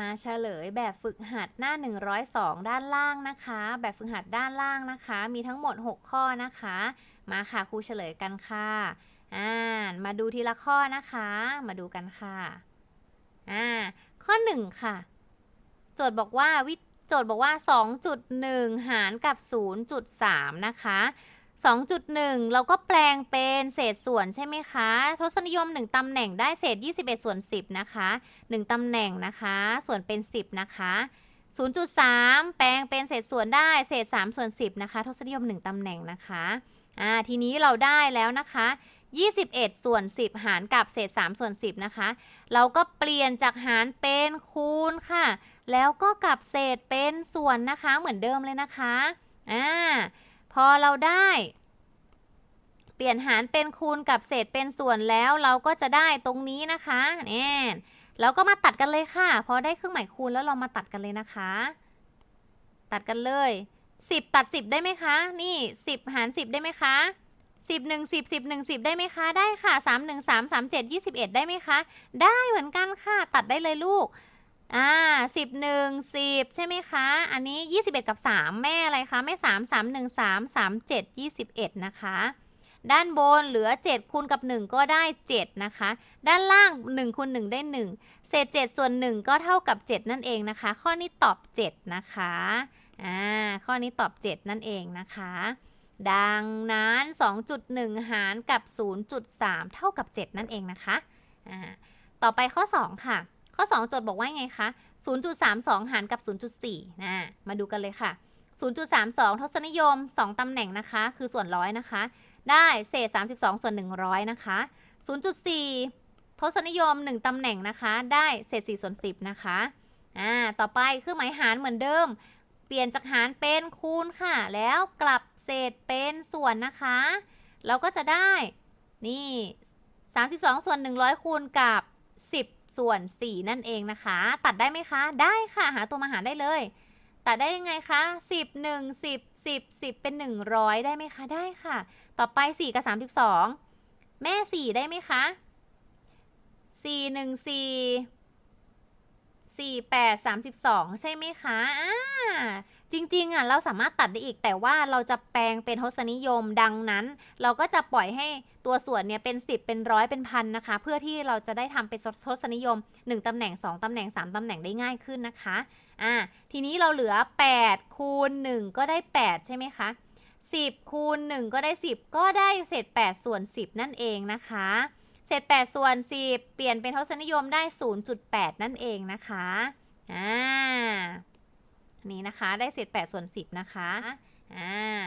มาเฉลยแบบฝึกหัดหน้า 102 ด้านล่างนะคะ แบบฝึกหัดด้านล่างนะคะ มีทั้งหมด 6 ข้อนะคะ มาค่ะครูเฉลยกันค่ะ อ่า มาดูทีละข้อนะคะ มาดูกันค่ะ อ่า ข้อ 1 ค่ะ โจทย์บอกว่าวิโจทย์บอกว่า 2.1 หารกับ 0.3 นะคะ 2.1 เราก็แปลงเป็นเศษส่วนใช่ไหมคะ ทศนิยม 1ตำแหน่งได้เศษ 21 ส่วน 10 นะคะ 1ตำแหน่งนะคะ ส่วนเป็น 10 นะคะ 0.3 แปลงเป็นเศษส่วนได้เศษ 3 ส่วน 10 นะคะ ทศนิยม 1ตำแหน่งนะคะอ่าทีนี้เราได้แล้วนะคะ 21 ส่วน 10 หารกับเศษ 3 ส่วน 10 นะคะ เราก็เปลี่ยนจากหารเป็นคูณค่ะ แล้วก็กลับเศษเป็นส่วนนะคะเหมือนเดิมเลยนะคะอ่าพอเราได้ ปลี่ยนหารเป็นคูณกับเศษเป็นส่วนแล้วเราก็จะได้ตรงนี้นะคะเนี่ยแล้วก็มาตัดกันเลยค่ะ พอได้เครื่องหมายคูณแล้วเรามาตัดกันเลยนะคะ ตัดกันเลย 10 ตัด 10 ได้ไหมคะ นี่ 10 หาร 10 ได้ไหมคะ 10 1 10 10 1 10 ได้ไหมคะ ได้ค่ะ 3 1 3 3 7 21 ได้ไหมคะ ได้เหมือนกันค่ะ ตัดได้เลยลูก อ่าสิบหนึ่งสิบใช่ไหมคะ อันนี้ยี่สิบเอ็ดกับสามแม่อะไรคะ แม่สามสามหนึ่งสามสามเจ็ดยี่สิบเอ็ดนะคะ ด้านบนเหลือเจ็ดคูณกับหนึ่งก็ได้เจ็ดนะคะ ด้านล่างหนึ่งคูณหนึ่งได้หนึ่งเศษเจ็ดส่วนหนึ่งก็เท่ากับเจ็ดนั่นเองนะคะ ข้อนี้ตอบเจ็ดนะคะอ่าข้อนี้ตอบเจ็ดนั่นเองนะคะ ดังนั้น 2.1 หารกับ 0.3 เท่ากับ 7 นั่นเองนะคะอ่าต่อไปข้อ 2 ค่ะ ข้อ 2 โจทย์บอกว่าไงคะ 0.32 หารกับ 0.4นะมาดูกันเลยค่ะ0.32 ทศนิยม 2 ตำแหน่งนะคะ คือส่วนร้อยนะคะ ได้เศษ 32 ส่วน 100 นะคะ 0.4 ทศนิยม 1 ตำแหน่งนะคะ ได้เศษ 4 ส่วน 10 นะคะ อ่า ต่อไปเครื่องหมายหารเหมือนเดิม เปลี่ยนจากหารเป็นคูณค่ะ แล้วกลับเศษเป็นส่วนนะคะ เราก็จะได้ นี่ 32 ส่วน 100 คูณกับ 10 ส่วน 4 นั่นเองนะคะ ตัดได้ไหมคะ ได้ค่ะ หาตัวมาหารได้เลย ตัดได้ยังไงคะ 10 1 10 10 10 เป็น 100 ได้ไหมคะ ได้ค่ะ ต่อไป 4 กับ 32 แม่ 4 ได้ไหมคะ 4 1 4 4 8 32 ใช่ไหมคะอ่า จริงๆอะเราสามารถตัดได้อีกแต่ว่าเราจะแปลงเป็นทศนิยมดังนั้น เราก็จะปล่อยให้ตัวส่วนเนี่ยเป็น 10 เป็นร้อยเป็นพันนะคะ เพื่อที่เราจะได้ทำเป็นทศนิยม 1ตำแหน่ง 2ตำแหน่ง 3ตำแหน่งได้ง่ายขึ้นนะคะอ่าทีนี้เราเหลือ 8 คูณ 1 ก็ได้ 8 ใช่ไหมคะ 10 คูณ 1 ก็ได้ 10 ก็ได้เศษ 8 ส่วน 10 นั่นเองนะคะเศษ 8 ส่วน 10 เปลี่ยนเป็นทศนิยมได้ 0.8 นั่นเองนะคะอ่า นี่นะคะได้เศษ8ส่วน10 นะคะ อ่า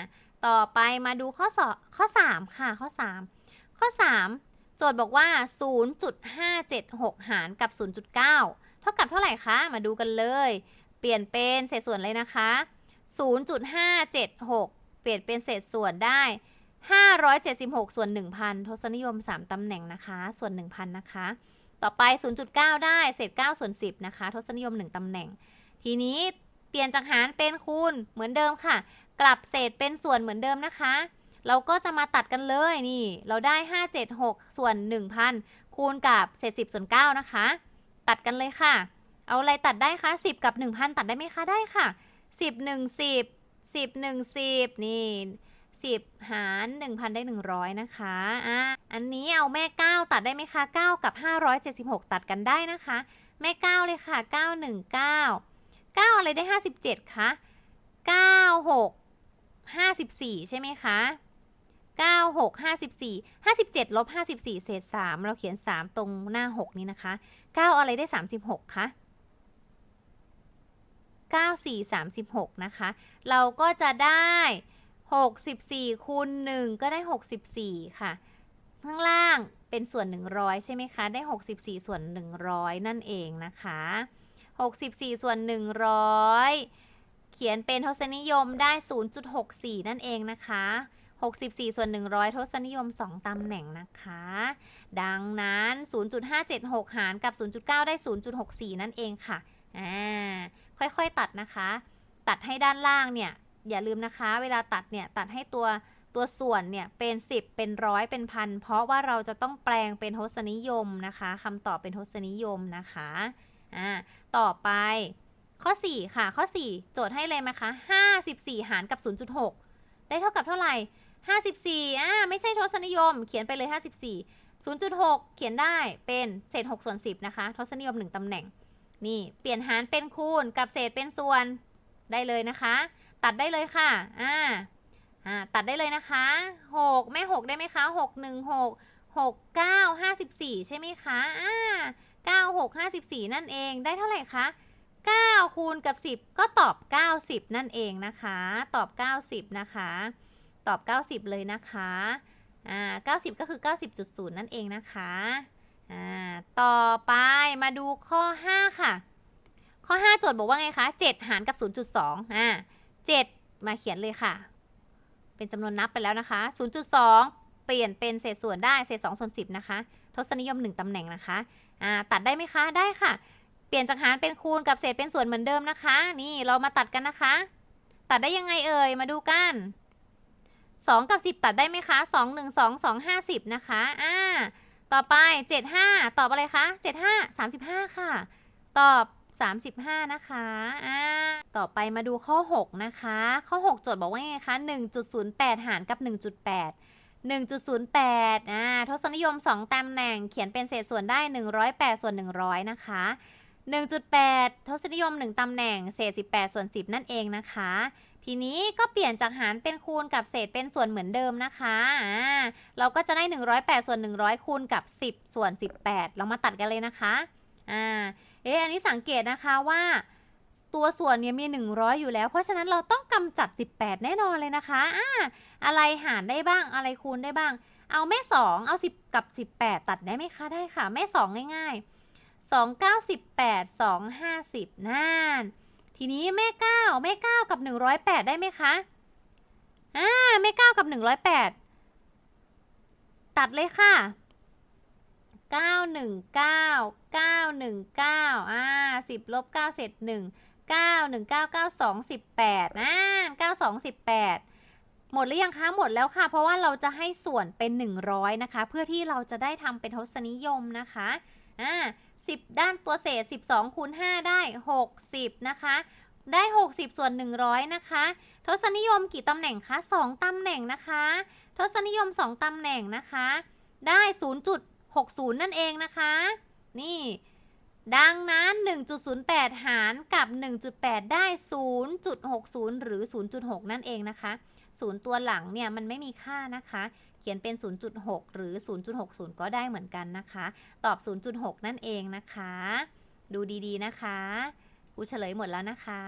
ต่อไปมาดูข้อสอบข้อ 3 ค่ะ ข้อ 3 ข้อ 3 โจทย์บอกว่า 0.576 หารกับ 0.9 เท่ากับเท่าไหร่คะ มาดูกันเลย เปลี่ยนเป็นเศษส่วนเลยนะคะ 0.576 เปลี่ยนเป็นเศษส่วนได้576 ส่วน 1,000 ทศนิยม 3 ตำแหน่งนะคะ ส่วน 1,000 นะคะ ต่อไป 0.9 ได้ เศษ 9 ส่วน 10 นะคะ ทศนิยม 1 ตำแหน่ง ทีนี้ เปลี่ยนจากหารเป็นคูณเหมือนเดิมค่ะ กลับเศษเป็นส่วนเหมือนเดิมนะคะ เราก็จะมาตัดกันเลยนี่ เราได้ 576 ส่วน 1,000 คูณกับเศษ 10 ส่วน 9 นะคะ ตัดกันเลยค่ะ เอาอะไรตัดได้คะ 10 กับ 1,000 ตัดได้ไหมคะได้ค่ะ 10 1 10 10 1 10 นี่ 10 หาร 1,000 ได้ 100 นะคะอะอันนี้เอาแม่ 9 ตัดได้ไหมคะ 9 กับ 576 ตัดกันได้นะคะ แม่ 9 เลยค่ะ 9 1 9 อะไรได้ 57 คะ 9 6 54 ใช่ไหมคะ 9 6 54 57ลบ54 เศษ 3 เราเขียน 3 ตรงหน้า 6 นี้นะคะ 9 อะไรได้ 36 คะ 9 4 36 นะคะ เราก็จะได้ 64คูณ1ก็ได้ 64 ค่ะ ข้างล่างเป็นส่วน 100 ใช่ไหมคะ ได้ 64 ส่วน 100 นั่นเองนะคะ 64 ส่วน 100 เขียนเป็นทศนิยมได้ 0.64 นั่นเองนะคะ 64 ส่วน 100 ทศนิยม 2ตำแหน่งนะคะ ดังนั้น 0.576 หารกับ 0.9 ได้ 0.64 นั่นเองค่ะ อ่า ค่อยๆตัดนะคะ ตัดให้ด้านล่างเนี่ย อย่าลืมนะคะ เวลาตัดเนี่ย ตัดให้ตัวตัวส่วนเนี่ยเป็น 10 เป็นร้อยเป็นพัน เพราะว่าเราจะต้องแปลงเป็นทศนิยมนะคะคำตอบเป็นทศนิยมนะคะ อ่าต่อไปข้อ 4 ค่ะ ข้อ 4 โจทย์ให้เลยไหมคะ54 หารกับ 0.6 ได้เท่ากับเท่าไหร่ 54อ่าไม่ใช่ทศนิยม เขียนไปเลย 54 0.6 เขียนได้เป็นเศษ6ส่วน10 นะคะ ทศนิยม 1ตำแหน่ง นี่ เปลี่ยนหารเป็นคูณกับเศษเป็นส่วนได้เลยนะคะ ตัดได้เลยค่ะอ่าอ่าตัดได้เลยนะคะ 6 แม่ 6 ได้ไหมคะ 6 1 6 6 9 54 ใช่ไหมคะอ่า 9 6 54 นั่นเองได้เท่าไหร่คะ 9 คูณกับ 10 ก็ตอบ 90 นั่นเองนะคะ ตอบ 90 นะคะ ตอบ 90 เลยนะคะอ่า90 ก็คือ 90.0 นั่นเองนะคะอ่าต่อไปมาดูข้อ 5 ค่ะ ข้อ 5 โจทย์บอกว่าไงคะ 7 หารกับ 0.2อ่า7มาเขียนเลยค่ะ เป็นจำนวนนับไปแล้วนะคะ 0.2 เปลี่ยนเป็นเศษส่วนได้เศษ2ส่วน10 นะคะ ทศนิยม 1 ตำแหน่งนะคะอ่าตัดได้ไหมคะได้ค่ะ เปลี่ยนจากหารเป็นคูณกับเศษเป็นส่วนเหมือนเดิมนะคะ นี่เรามาตัดกันนะคะ ตัดได้ยังไงเอ่ยมาดูกัน2 กับ 10 ตัดได้ไหมคะ2 1 2 2 5 0นะคะอ่าต่อไป 75 ตอบอะไรคะ75 35 ค่ะ ตอบ 35 นะคะอ่าต่อไปมาดูข้อ 6 นะคะ ข้อ 6 โจทย์บอกว่าไงคะ 1.08 หารกับ 1.8 1.08อ่าทศนิยม 2ตำแหน่งเขียนเป็นเศษส่วนได้ 108 ส่วน 100 นะคะ 1.8 ทศนิยม 1ตำแหน่งเศษ 18 ส่วน 10 นั่นเองนะคะ ทีนี้ก็เปลี่ยนจากหารเป็นคูณกับเศษเป็นส่วนเหมือนเดิมนะคะอ่าเราก็จะได้ 108 ส่วน 100 คูณกับ 10 ส่วน 18 เรามาตัดกันเลยนะคะอ่าเอ๊ะอันนี้สังเกตนะคะว่า ตัวส่วนเนี่ยมี 100 อยู่แล้ว เพราะฉะนั้นเราต้องกำจัด 18 แน่นอนเลยนะคะอ่าอะไรหารได้บ้างอะไรคูณได้บ้าง เอาแม่ 2 เอา 10 กับ 18 ตัดได้ไหมคะได้ค่ะ แม่ 2 ง่ายๆ 2 9 18 2 50นั่นทีนี้แม่ 9 แม่ 9 กับ 108 ได้ไหมคะอ่าแม่ 9 กับ 108 ตัดเลยค่ะ919 919อ่า10ลบ9เศษ1 919 92 18อ่า92 18 หมดหรือยังคะหมดแล้วค่ะ เพราะว่าเราจะให้ส่วนเป็น 100 นะคะ เพื่อที่เราจะได้ทำเป็นทศนิยมนะคะอ่า10 ด้านตัวเศษ 12คูณ5ได้ 60 นะคะ ได้ 60 ส่วน 100 นะคะ ทศนิยมกี่ตำแหน่งคะ 2ตำแหน่งนะคะ ทศนิยม 2ตำแหน่งนะคะ ได้ 0.60 นั่นเองนะคะ นี่ ดังนั้น 1.08 หารกับ 1.8 ได้ 0.60 หรือ 0.6 นั่นเองนะคะศูนย์ตัวหลังเนี่ยมันไม่มีค่านะคะ เขียนเป็น 0.6 หรือ 0.60 ก็ได้เหมือนกันนะคะ ตอบ 0.6 นั่นเองนะคะ ดูดีๆนะคะ กูเฉลยหมดแล้วนะคะ